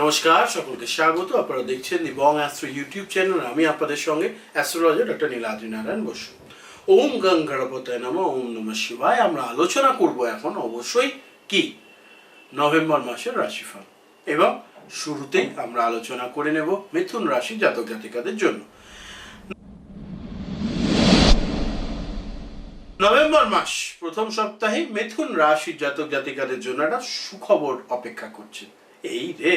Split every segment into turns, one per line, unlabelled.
নমস্কার, সকলকে স্বাগত। আপনারা দেখছেন the bong astro YouTube channel আমি আপনাদের সঙ্গে অ্যাস্ট্রোলজার ডক্টর নীলাদ্রি নারায়ণ বসু। ওম গং গণপতায় নম, ওম নম শিবায়। আমরা আলোচনা করব এখন অবশ্যই কি? নভেম্বর মাসের রাশিফল। এবং শুরুতেই আমরা আলোচনা করে নেব মিথুন রাশি জাতক জাতিকাদের জন্য। নভেম্বর মাস, প্রথম সপ্তাহে মিথুন রাশির জাতক জাতিকাদের জন্য একটা সুখবর অপেক্ষা করছে। এই রে!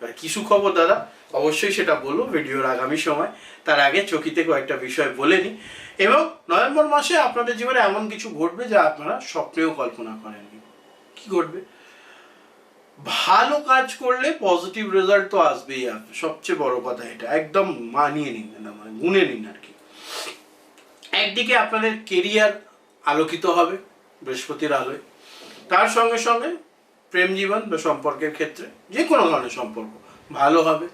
এবার কি সুখবর, দাদা? অবশ্যই সেটা বলব ভিডিওর আগামী সময়। তার আগে চকিতে কয়েকটা বিষয় বলে নিই। এবং নভেম্বর মাসে আপনাদের জীবনে এমন কিছু ঘটবে যা আপনারা স্বপ্নেও কল্পনা করেননি। কি ঘটবে? ভালো কাজ করলে পজিটিভ রেজাল্ট তো আসবেই আসবে সবচেয়ে বড় কথা এটা। একদম মানিয়ে নিন না মানে গুনে নিন আর কি। একদিকে আপনাদের কেরিয়ার আলোকিত হবে, বৃহস্পতির আলোয়। তার সঙ্গে সঙ্গে প্রেম জীবন বা সম্পর্কের ক্ষেত্রে, যে কোনো ধরনের সম্পর্ক, ভালো হবে।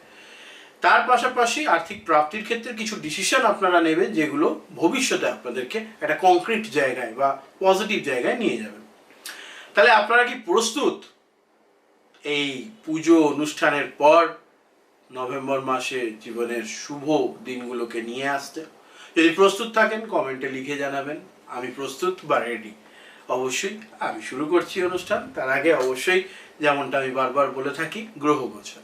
তার পাশাপাশি আর্থিক প্রাপ্তির ক্ষেত্রে কিছু ডিসিশন আপনারা নেবেন যেগুলো ভবিষ্যতে আপনাদেরকে একটা কংক্রিট জায়গায় বা পজিটিভ জায়গায় নিয়ে যাবেন। তাহলে আপনারা কি প্রস্তুত? এই পুজো অনুষ্ঠানের পর নভেম্বর মাসে জীবনের শুভ দিনগুলোকে নিয়ে আসতে। যদি প্রস্তুত থাকেন কমেন্টে লিখে জানাবেন। আমি প্রস্তুত বা রেডি অবশ্যই। আমি শুরু করছি অনুষ্ঠান। তার আগে অবশ্যই যেমনটা আমি বারবার বলে থাকি গ্রহ গোচর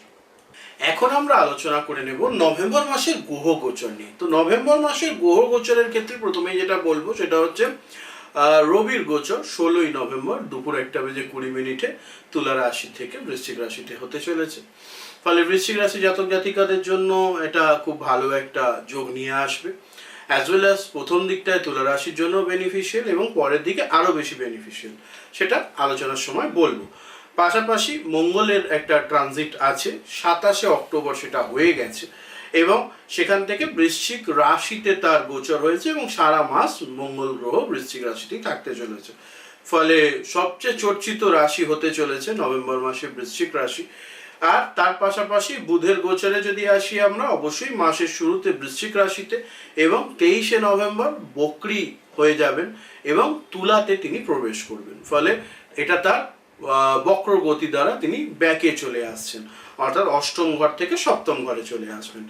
এখন আমরা আলোচনা করে নেব নভেম্বর মাসের গ্রহ গোচর নিয়ে। তো নভেম্বর মাসের গ্রহ গোচরের ক্ষেত্রে প্রথমেই যেটা বলব সেটা হচ্ছে রবির গোচর, ষোলোই নভেম্বর দুপুর একটা বেজে কুড়ি মিনিটে তুলা রাশি থেকে বৃশ্চিক রাশিতে হতে চলেছে। ফলে বৃশ্চিক রাশি জাতক জাতিকাদের জন্য এটা খুব ভালো একটা যোগ নিয়ে আসবে। অ্যাজ ওয়েল অ্যাজ প্রথম দিকটায় তুলা রাশির জন্য বেনিফিশিয়াল এবং পরের দিকে আরও বেশি বেনিফিশিয়াল সেটা আলোচনার সময় বলব। পাশাপাশি মঙ্গলের একটা ট্রানজিট আছে, সাতাশে অক্টোবর সেটা হয়ে গেছে এবং সেখান থেকে বৃশ্চিক রাশিতে তার গোচর হয়েছে এবং সারা মাস মঙ্গল গ্রহ বৃশ্চিক রাশিতেই থাকতে চলেছে। ফলে সবচেয়ে চর্চিত রাশি হতে চলেছে নভেম্বর মাসে বৃশ্চিক রাশি। আর তার পাশাপাশি বুধের গোচরে যদি আসি আমরা, অবশ্যই মাসের শুরুতে বৃশ্চিক রাশিতে এবং তেইশে নভেম্বর বকরি হয়ে যাবেন এবং তুলাতে তিনি প্রবেশ করবেন। ফলে এটা তার বক্র গতি দ্বারা তিনি ব্যাকে চলে আসছেন। অর্থাৎ অষ্টম ঘর থেকে সপ্তম ঘরে চলে আসবেন।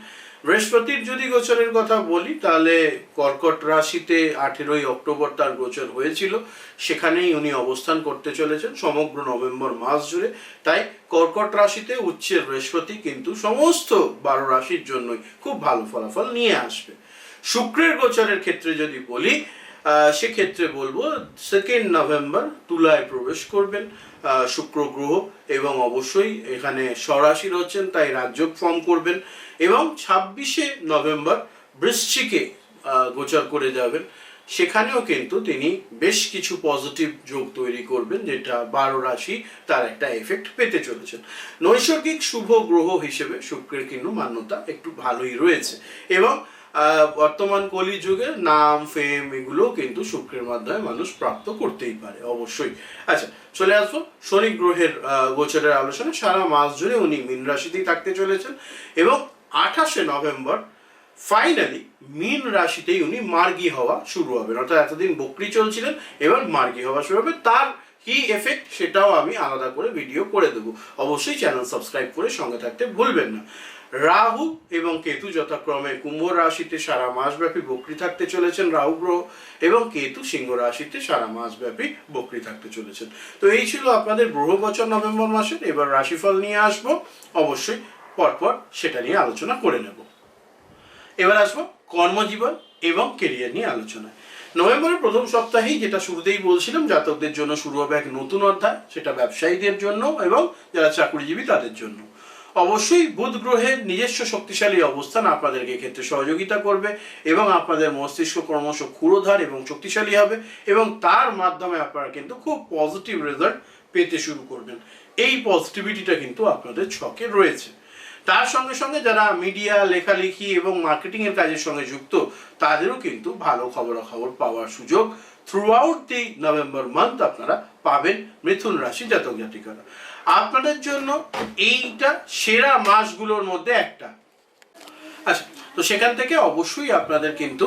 বৃহস্পতির যদি গোচরের কথা বলি, তাহলে কর্কট রাশিতে আঠেরোই অক্টোবর তার গোচর হয়েছিল। সেখানেই উনি অবস্থান করতে চলেছেন সমগ্র নভেম্বর মাস জুড়ে। তাই কর্কট রাশিতে উচ্চের বৃহস্পতি কিন্তু সমস্ত বারো রাশির জন্যই খুব ভালো ফলাফল নিয়ে আসবে। শুক্রের গোচরের ক্ষেত্রে যদি বলি সেক্ষেত্রে বলব সেকেন্ড নভেম্বর তুলায় প্রবেশ করবেন শুক্র গ্রহ, এবং অবশ্যই এখানে স্বরাশি রয়েছেন তাই রাজ্য ফর্ম করবেন, এবং ছাব্বিশে নভেম্বর বৃশ্চিকে গোচর করে যাবেন। সেখানেও কিন্তু তিনি বেশ কিছু পজিটিভ যোগ তৈরি করবেন, যেটা বারো রাশি তার একটা এফেক্ট পেতে চলেছেন। নৈসর্গিক শুভ গ্রহ হিসেবে শুক্রের কিন্তু মান্যতা একটু ভালোই রয়েছে। এবং বর্তমান কলিযুগে নাম ফেম এগুলো কিন্তু শুক্রের মাধ্যমে মানুষ প্রাপ্ত করতেই পারে, অবশ্যই। আচ্ছা চলে আসব শনি গ্রহের গোচরের আলোচনা। সারা মাস জুড়ে উনি মীন রাশিতেই থাকতে চলেছেন এবং আঠাশে নভেম্বর ফাইনালি মীন রাশিতেই উনি মার্গী হওয়া শুরু হবেন অর্থাৎ এতদিন বকরি চলছিলেন, এবার মার্গী হওয়া শুরু হবে। তার কি এফেক্ট সেটাও আমি আলাদা করে ভিডিও করে দেবো। অবশ্যই চ্যানেল সাবস্ক্রাইব করে সঙ্গে থাকতে ভুলবেন না। রাহু এবং কেতু যথাক্রমে কুম্ভ রাশিতে সারা মাসব্যাপী বকরি থাকতে চলেছেন রাহু গ্রহ এবং কেতু সিংহ রাশিতে সারা মাসব্যাপী বকরি থাকতে চলেছেন। তো এই ছিল আপনাদের গ্রহ বছর নভেম্বর মাসের। এবার রাশিফল নিয়ে আসব। অবশ্যই পরপর সেটা নিয়ে আলোচনা করে নেব। এবার আসব কর্মজীবন এবং কেরিয়ার নিয়ে আলোচনায়। নভেম্বরের প্রথম সপ্তাহেই যেটা শুরুতেই বলছিলাম, জাতকদের জন্য শুরু হবে এক নতুন অধ্যায়, সেটা ব্যবসায়ীদের জন্য এবং যারা চাকরিজীবী তাদের জন্য। অবশ্যই বুধ গ্রহের নিজস্ব শক্তিশালী অবস্থান আপনাদেরকে ক্ষেত্রে সহযোগিতা করবে এবং আপনাদের মস্তিষ্ক ক্রমশ ক্ষুরোধার এবং শক্তিশালী হবে এবং তার মাধ্যমে আপনারা কিন্তু খুব পজিটিভ রেজাল্ট পেতে শুরু করবেন। এই পজিটিভিটিটা কিন্তু আপনাদের ছকে রয়েছে। তার সঙ্গে সঙ্গে যারা মিডিয়া লেখালেখি এবং মার্কেটিং এর কাজের সঙ্গে যুক্ত, তাদেরও কিন্তু ভালো খবরাখবর পাওয়ার সুযোগ throughout the November month আপনারা পাবেন মিথুন রাশি জাতক জাতিকারা। আপনাদের জন্য এইটা সেরা মাসগুলোর মধ্যে একটা। আচ্ছা তো সেখান থেকে অবশ্যই আপনাদের কিন্তু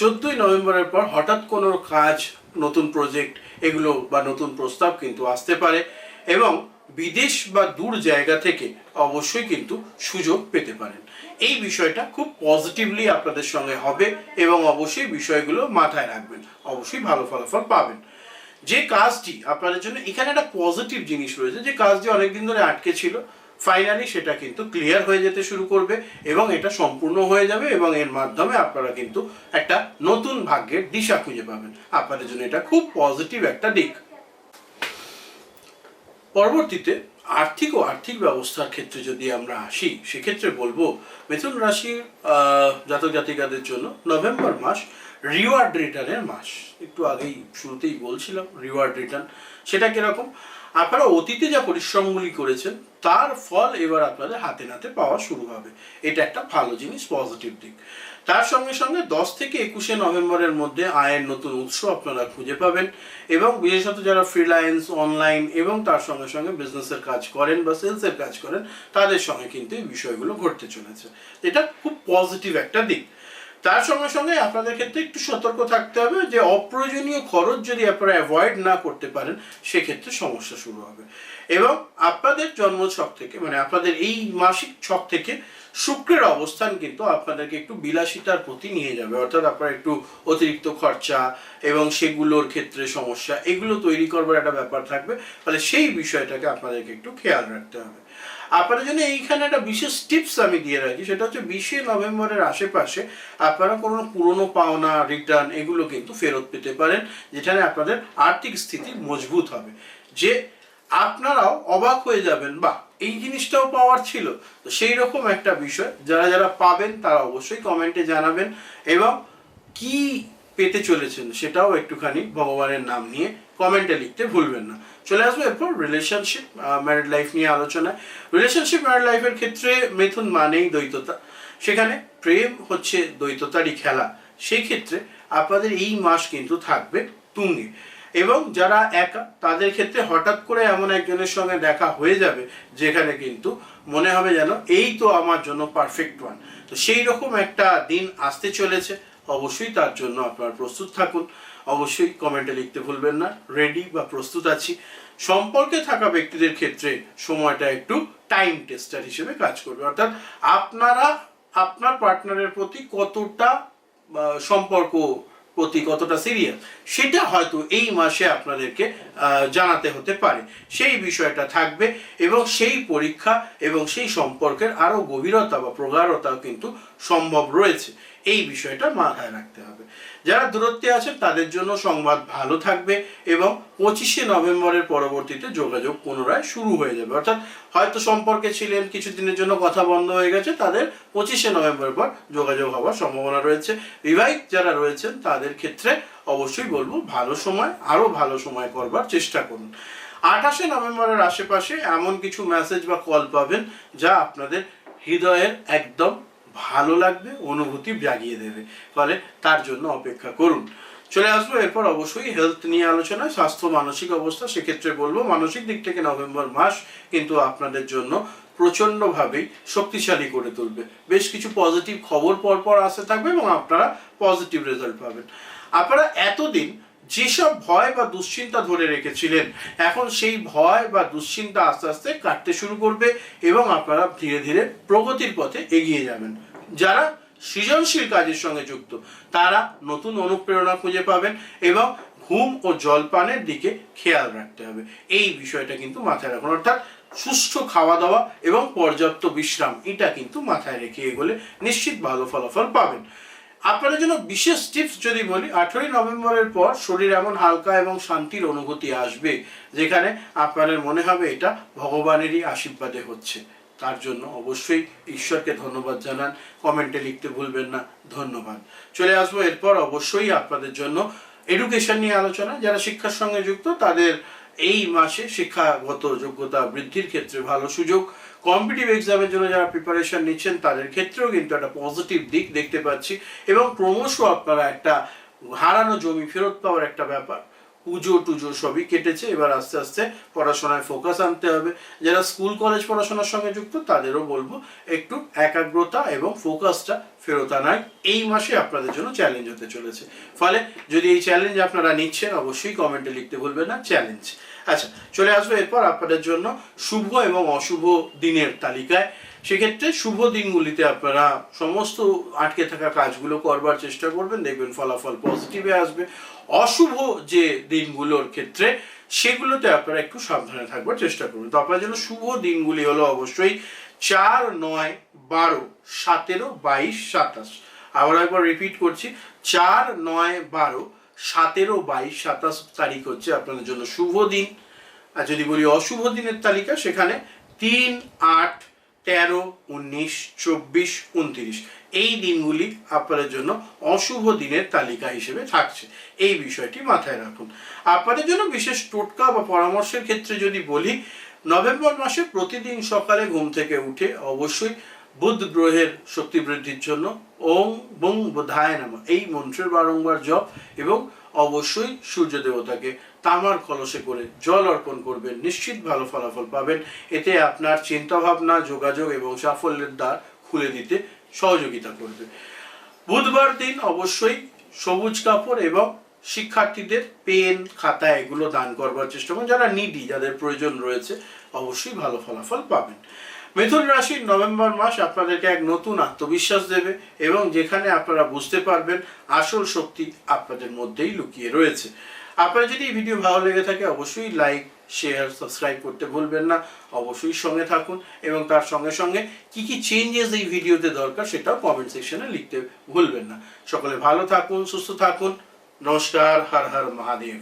চোদ্দই নভেম্বরের পর হঠাৎ কোনো কাজ, নতুন প্রজেক্ট এগুলো বা নতুন প্রস্তাব কিন্তু আসতে পারে এবং বিদেশ বা দূর জায়গা থেকে অবশ্যই কিন্তু সুযোগ পেতে পারেন। এই বিষয়টা খুব পজিটিভলি আপনাদের সঙ্গে হবে এবং অবশ্যই বিষয়গুলো মাথায় রাখবেন। অবশ্যই ভালো ফলাফল পাবেন। যে কাজটি আপনাদের জন্য, এখানে একটা পজিটিভ জিনিস রয়েছে, যে কাজটি অনেকদিন ধরে আটকে ছিল ফাইনালি সেটা কিন্তু ক্লিয়ার হয়ে যেতে শুরু করবে এবং এটা সম্পূর্ণ হয়ে যাবে এবং এর মাধ্যমে আপনারা কিন্তু একটা নতুন ভাগ্যের দিশা খুঁজে পাবেন। আপনাদের জন্য এটা খুব পজিটিভ একটা দিক। পরবর্তীতে আর্থিক ও আর্থিক ব্যবস্থার ক্ষেত্রে যদি আমরা আসি, সেক্ষেত্রে বলব মিথুন রাশির জাতক জাতিকাদের জন্য নভেম্বর মাস রিওয়ার্ড রিটার্নের মাস। একটু আগেই শুরুতেই বলছিলাম রিওয়ার্ড রিটার্ন সেটা কীরকম? আপনারা অতীতে যা পরিশ্রমগুলি করেছেন, তার ফল এবার আপনাদের হাতে নাতে পাওয়া শুরু হবে। এটা একটা ভালো জিনিস পজিটিভ দিক। তার সঙ্গে সঙ্গে দশ থেকে একুশে নভেম্বরের মধ্যে আয়ের নতুন উৎস আপনারা খুঁজে পাবেন এবং বিশেষত যারা ফ্রিল্যান্স অনলাইন এবং তার সঙ্গে সঙ্গে বিজনেসের কাজ করেন বা সেলসের কাজ করেন, তাদের সঙ্গে কিন্তু এই বিষয়গুলো ঘটতে চলেছে। এটা খুব পজিটিভ একটা দিক। তার সঙ্গে সঙ্গে আপনাদের ক্ষেত্রে একটু সতর্ক থাকতে হবে যে অপ্রয়োজনীয় খরচ যদি আপনারা অ্যাভয়েড না করতে পারেন, সেক্ষেত্রে সমস্যা শুরু হবে। এবং আপনাদের জন্ম ছক থেকে মানে আপনাদের এই মাসিক ছক থেকে শুক্রের অবস্থান কিন্তু আপনাদেরকে একটু বিলাসিতার প্রতি নিয়ে যাবে। অর্থাৎ আপনার একটু অতিরিক্ত খরচা এবং সেগুলোর ক্ষেত্রে সমস্যা, এগুলো তৈরি করবার একটা ব্যাপার থাকবে। ফলে সেই বিষয়টাকে আপনাদেরকে একটু খেয়াল রাখতে হবে। আপনাদের জন্য এইখানে একটা বিশেষ টিপস আমি দিয়ে রাখি, সেটা হচ্ছে বিশে নভেম্বরের আশেপাশে আপনারা কোনো পুরনো পাওনা রিটার্ন এগুলো কিন্তু ফেরত পেতে পারেন, যেখানে আপনাদের আর্থিক স্থিতি মজবুত হবে। যে আপনারাও অবাক হয়ে যাবেন বা এই জিনিসটাও পাওয়ার ছিল। তো সেই রকম একটা বিষয়, যারা যারা পাবেন তারা অবশ্যই কমেন্টে জানাবেন এবং কি পেতে চলেছেন সেটাও একটুখানি ভগবানের নাম নিয়ে কমেন্টে লিখতে ভুলবেন না। চলে আসব এরপর রিলেশনশিপ ম্যারিড লাইফ নিয়ে আলোচনায়। রিলেশনশিপ ম্যারিড লাইফের ক্ষেত্রে মিথুন মানেই দ্বৈততা। সেখানে প্রেম হচ্ছে দ্বৈততারই খেলা। সেই ক্ষেত্রে আপনাদের এই মাস কিন্তু থাকবে তুঙ্গে। এবং যারা একা, তাদের ক্ষেত্রে হঠাৎ করে এমন একজনের সঙ্গে দেখা হয়ে যাবে, যেখানে কিন্তু মনে হবে যেন এই তো আমার জন্য পারফেক্ট ওয়ান তো সেই রকম একটা দিন আসতে চলেছে। অবশ্যই তার জন্য আপনার প্রস্তুত থাকুন। অবশ্যই কমেন্টে লিখতে ভুলবেন না। রেডি বা প্রস্তুত আছি। সম্পর্কে থাকা ব্যক্তিদের ক্ষেত্রে সময়টা একটু টাইম টেস্টার হিসেবে কাজ করবে। অর্থাৎ আপনারা, আপনার পার্টনারের প্রতি কতটা সম্পর্ক প্রতি কতটা সিরিয়াস সেটা হয়তো এই মাসে আপনাদেরকে জানাতে হতে পারে। সেই বিষয়টা থাকবে এবং সেই পরীক্ষা এবং সেই সম্পর্কের আরও গভীরতা বা প্রগাঢ়তাও কিন্তু সম্ভব রয়েছে। এই বিষয়টা মাথায় রাখতে হবে। যারা দূরত্বে আছেন, তাদের জন্য সংবাদ ভালো থাকবে এবং পঁচিশে নভেম্বরের পরবর্তীতে যোগাযোগ পুনরায় শুরু হয়ে যাবে। অর্থাৎ হয়তো সম্পর্কে ছিলেন, কিছুদিনের জন্য কথা বন্ধ হয়ে গেছে, তাদের পঁচিশে নভেম্বর পর যোগাযোগ হওয়ার সম্ভাবনা রয়েছে। বিবাহিত যারা রয়েছেন, তাদের ক্ষেত্রে অবশ্যই বলব, ভালো সময় আরও ভালো সময় করবার চেষ্টা করুন। আঠাশে নভেম্বরের আশেপাশে এমন কিছু মেসেজ বা কল পাবেন, যা আপনাদের হৃদয়ের একদম ভালো লাগবে, অনুভূতি জাগিয়ে দেবে। ফলে তার জন্য অপেক্ষা করুন। চলে আসব এরপর অবশ্যই হেলথ নিয়ে আলোচনা স্বাস্থ্য, মানসিক অবস্থা সেক্ষেত্রে বলব, মানসিক দিক থেকে নভেম্বর মাস কিন্তু আপনাদের জন্য প্রচণ্ডভাবেই শক্তিশালী করে তুলবে। বেশ কিছু পজিটিভ খবর পরপর আসতে থাকবে এবং আপনারা পজিটিভ রেজাল্ট পাবেন। আপনারা এতদিন যেসব ভয় বা দুশ্চিন্তা ধরে রেখেছিলেন, এখন সেই ভয় বা দুশ্চিন্তা আস্তে আস্তে কাটতে শুরু করবে এবং আপনারা ধীরে ধীরে প্রগতির পথে এগিয়ে যাবেন। যারা সৃজনশীল কাজের সঙ্গে যুক্ত, তারা নতুন অনুপ্রেরণা খুঁজে পাবেন এবং ঘুম ও জলপানের দিকে খেয়াল রাখতে হবে। এই বিষয়টা কিন্তু মাথায় রাখুন। অর্থাৎ সুষ্ঠু খাওয়া দাওয়া এবং পর্যাপ্ত বিশ্রাম, এটা কিন্তু মাথায় রেখে এগোলে নিশ্চিত ভালো ফলাফল পাবেন। আপনাদের জন্য বিশেষ টিপস যদি বলি, আঠেরোই নভেম্বরের পর শরীর এমন হালকা এবং শান্তির অনুভূতি আসবে, যেখানে আপনাদের মনে হবে এটা ভগবানেরই আশীর্বাদে হচ্ছে। তার জন্য অবশ্যই ঈশ্বরকে ধন্যবাদ জানান। কমেন্টে লিখতে ভুলবেন না। ধন্যবাদ। চলে আসব এরপর অবশ্যই আপনাদের জন্য এডুকেশন নিয়ে আলোচনা। যারা শিক্ষার সঙ্গে যুক্ত, তাদের এই মাসে শিক্ষাগত যোগ্যতা বৃদ্ধির ক্ষেত্রে ভালো সুযোগ। কম্পিটিভ এক্সামের জন্য যারা প্রিপারেশন নিচ্ছেন, তাদের ক্ষেত্রেও কিন্তু একটা পজিটিভ দিক দেখতে পাচ্ছি। এবং ক্রমশ আপনারা একটা হারানো জমি ফেরত পাওয়ার একটা ব্যাপার। পুজো টুজো সবই কেটেছে, এবার আস্তে আস্তে পড়াশোনায় ফোকাস আনতে হবে। যারা স্কুল কলেজ পড়াশোনার সঙ্গে যুক্ত, তাদেরও বলব একটু একাগ্রতা এবং ফোকাসটা ফেরত আনায় এই মাসে আপনাদের জন্য চ্যালেঞ্জ হতে চলেছে। ফলে যদি এই চ্যালেঞ্জ আপনারা নিচ্ছেন, অবশ্যই কমেন্টে লিখতে ভুলবেন না চ্যালেঞ্জ আচ্ছা চলে আসব এরপর আপনাদের জন্য শুভ এবং অশুভ দিনের তালিকায়। সেক্ষেত্রে শুভ দিনগুলিতে আপনারা সমস্ত আটকে থাকা কাজগুলো করবার চেষ্টা করবেন। দেখবেন ফলাফল পজিটিভে আসবে। অশুভ যে দিনগুলোর ক্ষেত্রে সেগুলোতে আপনারা একটু সাবধানে থাকবার চেষ্টা করবেন। তো আপনার জন্য শুভ দিনগুলি হলো অবশ্যই চার, নয়, বারো, সতেরো, বাইশ, সাতাশ। আবার একবার রিপিট করছি। চার, নয়, বারো, সতেরো, বাইশ, সাতাশ তারিখ হচ্ছে আপনাদের জন্য শুভ দিন। আর যদি বলি অশুভ দিনের তালিকা, সেখানে তিন, আট তেরো, উনিশ, চব্বিশ, উনত্রিশ। এই দিনগুলি আপনাদের জন্য অশুভ দিনের তালিকা হিসেবে থাকছে। এই বিষয়টি মাথায় রাখুন। আপনাদের জন্য বিশেষ টোটকা বা পরামর্শের ক্ষেত্রে যদি বলি, নভেম্বর মাসে প্রতিদিন সকালে ঘুম থেকে উঠে অবশ্যই বুধ গ্রহের শক্তি বৃদ্ধির জন্য ওং বং বোধায় নাম। এই মন্ত্রের বারংবার জপ এবং অবশ্যই সূর্য দেবতাকে তামার কলসে করে জল অর্পণ করবেন, নিশ্চিত ভালো ফলাফল পাবেন। এতে আপনার চিন্তাভাবনা, যোগাযোগ এবং সাফল্যের দ্বার খুলে দিতে সহযোগিতা করবে। বুধবার দিন অবশ্যই সবুজ কাপড় এবং শিক্ষার্থীদের পেন, খাতা এগুলো দান করবার চেষ্টা করুন। যারা নিডি যাদের প্রয়োজন রয়েছে, অবশ্যই ভালো ফলাফল পাবেন। মিথুন রাশির নভেম্বর মাস আপনাদেরকে এক নতুন আত্মবিশ্বাস দেবে এবং যেখানে আপনারা বুঝতে পারবেন, আসল শক্তি আপনাদের মধ্যেই লুকিয়ে রয়েছে। আপনার যদি এই ভিডিও ভালো লেগে থাকে, অবশ্যই লাইক শেয়ার সাবস্ক্রাইব করতে ভুলবেন না। অবশ্যই সঙ্গে থাকুন এবং তার সঙ্গে সঙ্গে কি কি চেঞ্জেস এই ভিডিওতে দরকার সেটাও কমেন্ট সেকশনে লিখতে ভুলবেন না। সকলে ভালো থাকুন, সুস্থ থাকুন। নমস্কার, হর হর মহাদেব।